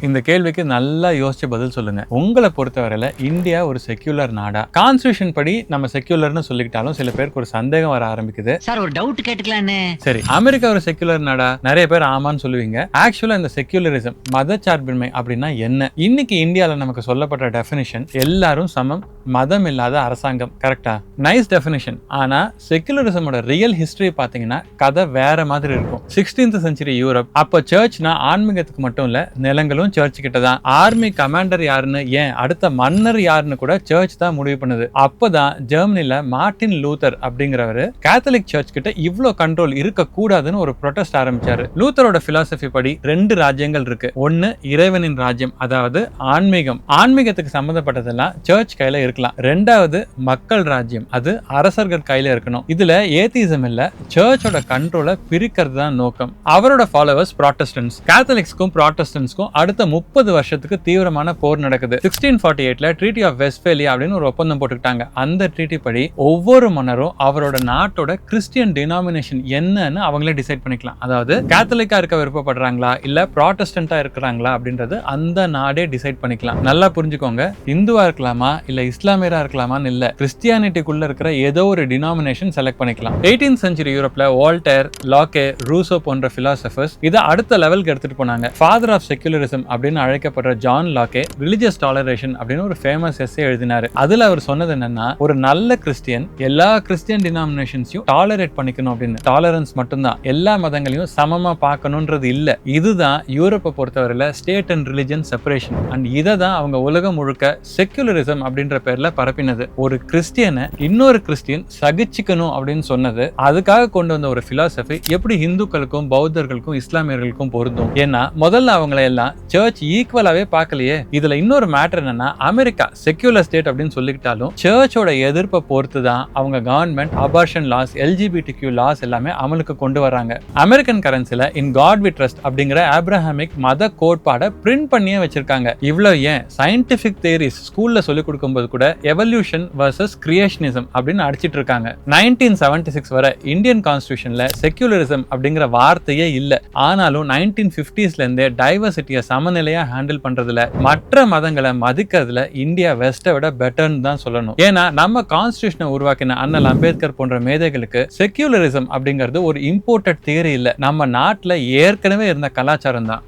இந்த கேள்விக்கு நல்லா யோசிச்சு பதில் சொல்லுங்க. உங்களை பொறுத்தவரையில இந்தியா ஒரு செக்யூலர் நாடா? கான்ஸ்டியூஷன் படி நம்ம செக்யூலர்னு சொல்லிக்கிட்டாலும் சில பேருக்கு ஒரு சந்தேகம் வர ஆரம்பிக்குது. சார் ஒரு டவுட் கேட்டுக்கலான்னு சரி அமெரிக்கா ஒரு செக்யூலர் நாடா? நிறைய பேர் ஆமான்னு சொல்லுவீங்க. ஆக்சுவலா இந்த செக்யூலரிசம் மதச்சார்பின்மை அப்படின்னா என்ன? இன்னைக்கு இந்தியால நமக்கு சொல்லப்பட்ட டெஃபினிஷன் எல்லாரும் சமம் மதம் இல்லாத அரசாங்கம் கரெக்டா நைஸ் டெஃபினேஷன் ஆனா செக்யூலரிசமோட ரியல் ஹிஸ்டரி பாத்தீங்கன்னா கதை வேற மாதிரி இருக்கும். சிக்ஸ்டீன்த் செஞ்சுரி யூரோப் அப்போ சர்ச்னா ஆன்மீகத்துக்கு மட்டும் இல்ல நிலங்களும் சர்ச் கிட்ட தான். ஆர்மி கமாண்டர் யாருன்னு ஏன்? அடுத்த மன்னர் யாருன்னு கூட சர்ச் தான் முடிவு பண்ணுது. அப்பதான் ஜெர்மனில மார்ட்டின் லூத்தர் அப்படிங்கிறவரு கேத்தலிக் சர்ச் கிட்ட இவ்வளோ கண்ட்ரோல் இருக்க கூடாதுன்னு ஒரு ப்ரொடெஸ்ட் ஆரம்பிச்சாரு. லூத்தரோட பிலாசபி படி ரெண்டு ராஜ்யங்கள் இருக்கு. ஒன்னு இறைவனின் ராஜ்யம் அதாவது ஆன்மீகம். ஆன்மீகத்துக்கு சம்மந்தப்பட்டதெல்லாம் சர்ச் கையில இருக்கலாம் ரெண்டாவது மக்கள் ராஜ்யம். அது அரசர்கள் கையில இருக்கணும். இதுல ஏத்திசம் இல்ல சர்ச்சோட கண்ட்ரோலை பிரிக்கிறது தான் நோக்கம். அவரோட ஃபாலோவர்ஸ் ப்ராட்டஸ்டன்ஸ் கேத்தலிக்ஸ்க்கும் ப்ராட்டஸ்டன்ஸ்க்கும் அடுத்த முப்பது வருஷத்துக்கு தீவிரமான போர் நடக்குது. சிக்ஸ்டீன் ஃபார்ட்டி எயிட்ல ட்ரீட்டி ஆஃப் வெஸ்ட்பேலியா அப்படின்னு ஒரு ஒப்பந்தம் போட்டுக்கிட்டாங்க. அந்த ட்ரீட்டி படி ஒவ்வொரு மன்னரும் அவரோட நாட்டோட கிறிஸ்டியன் டினாமினேஷன் என்னன்னு அவங்களே டிசைட் பண்ணிக்கலாம். அதாவது கேத்தலிக்கா இருக்க விருப்பப்படுறாங்களா? இல்ல ப்ராட்டஸ்டன்டா இருக்கிறாங்களா? அப்படின்றது அந்த நாடே டிசைட் பண்ணிக்கலாம். நல்லா புரிஞ்சுக்கோங்க. இந்துவா இருக்கலாமா? இல்ல இஸ்லாம்? இஸ்லாமியராக இருக்கலாமான்னு இல்லை. கிறிஸ்டியானிட்டிக்குள்ளே இருக்கிற ஏதோ ஒரு டினாமினேஷன் செலக்ட் பண்ணிக்கலாம். எயிட்டீன் செஞ்சுரி யூரோப்ல வால்டர் லாக்கே ரூசோ போன்ற ஃபிலாசபர்ஸ் இதை அடுத்த லெவலுக்கு எடுத்துகிட்டு போனாங்க. ஃபாதர் ஆஃப் செக்யூலரிசம் அப்படின்னு அழைக்கப்படுற ஜான் லாக்கே ரிலிஜியஸ் டாலரேஷன் அப்படின்னு ஒரு ஃபேமஸ் எஸ்ஸே எழுதினாரு. அதில் அவர் சொன்னது என்னன்னா ஒரு நல்ல கிறிஸ்டியன் எல்லா கிறிஸ்டியன் டினாமினேஷன்ஸையும் டாலரேட் பண்ணிக்கணும் அப்படின்னு. டாலரன்ஸ் மட்டும்தான். எல்லா மதங்களையும் சமமாக பார்க்கணுன்றது இல்லை. இதுதான் யூரோப்பை பொறுத்தவரையில் state and religion separation and இதை தான் அவங்க உலகம் முழுக்க செக்யூலரிசம் அப்படின்ற பேர்ல பரப்பினது. ஒரு கிறிஸ்டியனை இன்னொரு கிறிஸ்டியன் சகிச்சுக்கணும் அப்படின்னு சொன்னது அதுக்காக கொண்டு வந்த ஒரு பிலாசபி எப்படி இந்துக்களுக்கும் பௌத்தர்களுக்கும் இஸ்லாமியர்களுக்கும் பொருந்தும். ஏன்னா முதல்ல அவங்கள எல்லாம் சர்ச் ஈக்குவலாவே பார்க்கலையே. இதுல இன்னொரு மேட்டர் என்னன்னா அமெரிக்கா செக்யூலர் ஸ்டேட் அப்படின்னு சொல்லிக்கிட்டாலும் சர்ச்சோட எதிர்ப்பை பொறுத்து தான் அவங்க government abortion laws LGBT Q laws எல்லாமே அமலுக்கு கொண்டு வராங்க அமெரிக்கன் கரன்சில இன் காட் வி ட்ரஸ்ட் அப்படிங்கிற ஆப்ரஹாமிக் மத கோட்பாடை பிரிண்ட் பண்ணியே வச்சிருக்காங்க. இவ்வளவு ஏன்? சயின்டிபிக் தேரிஸ் ஸ்கூல்ல சொல்லிக் கொடுக்கும்போது கூட எவல்யூஷன் வர்சஸ் கிரியேஷனிசம் அப்படின்னு அடிச்சிட்டு இருக்காங்க நைன்டீன் செவன்டி சிக்ஸ் வரை இந்தியன் கான்ஸ்டியூஷன்ல செக்யூலரிசம் அப்படிங்கிற வார்த்தையே இல்லை. ஆனாலும் நைன்டீன் பிப்டிஸ்ல இருந்தே டைவர்சிட்டியை சமநிலையா ஹேண்டில் பண்றதுல மற்ற மதங்களை மதிக்கிறதுல இந்தியா வெஸ்ட்டை விட பெட்டர்னு தான் சொல்லணும். ஏன்னா நம்ம கான்ஸ்டியூஷனை உருவாக்கின அண்ணல் அம்பேத்கர் போன்ற மேதைகளுக்கு செக்யூலரிசம் அப்படிங்கிறது ஒரு இம்போர்ட்டட் தியரி இல்லை. நம்ம நாட்டில் ஏற்கனவே இருந்த கலாச்சாரம் தான்